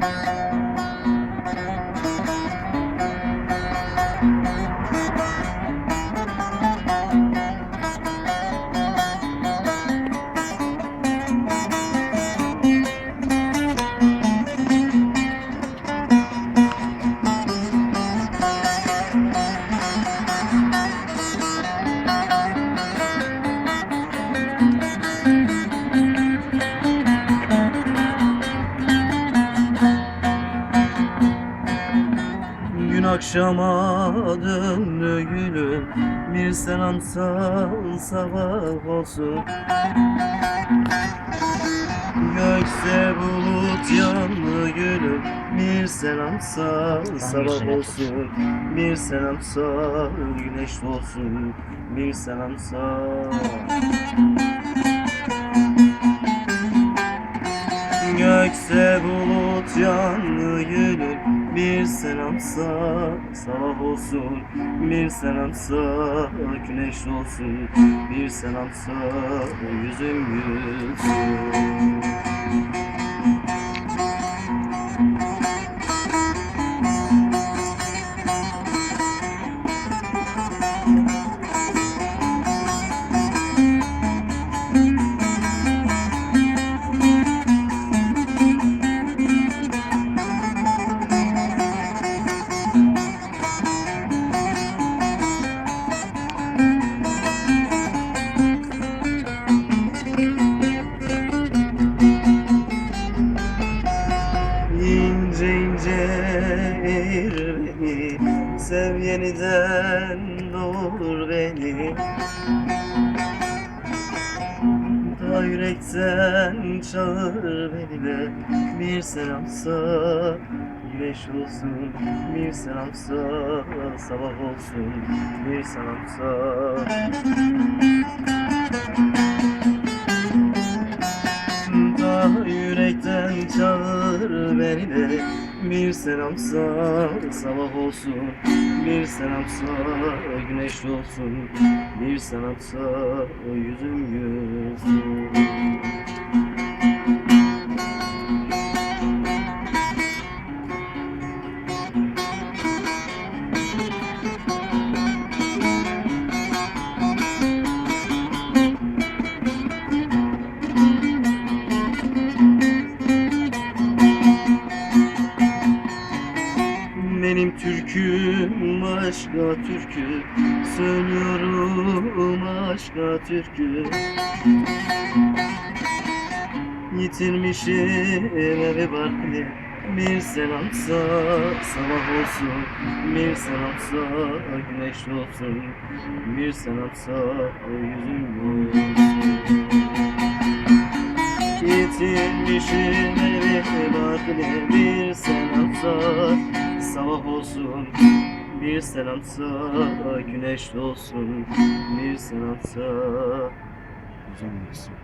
thank you Gün akşama döndü gülüm. Bir selam sal sabah olsun. Gökse bulut yandı gülüm. Bir selam sal sabah olsun. Bir selam sal güneş olsun Bir selam sal. Gökse bulut yandı gülüm Bir selamsa sabah olsun Bir selamsa güneş olsun Bir selamsa yüzüm gülsün eğir beni Sev yeniden doğur beni. Ta yürekten çağır beni de. Bir selamsa güneş olsun Bir selamsa sabah olsun Bir selamsa Da yürekten çağır beni de Bir selamsa sabah olsun. Bir selamsa güneş olsun. Bir selamsa yüzüm gülsün türküm başka türkü Söylüyorum aşka türkü Yitirmişim evi barklı Bir selamsa sabah olsun. Bir selamsa güneş olsun. Bir selamsa yüzüm gülsün Yitirmişim evi barklı Bir selamsa sabah olsun Bir selamsa güneş olsun Bir selamsa yüzüm gülsün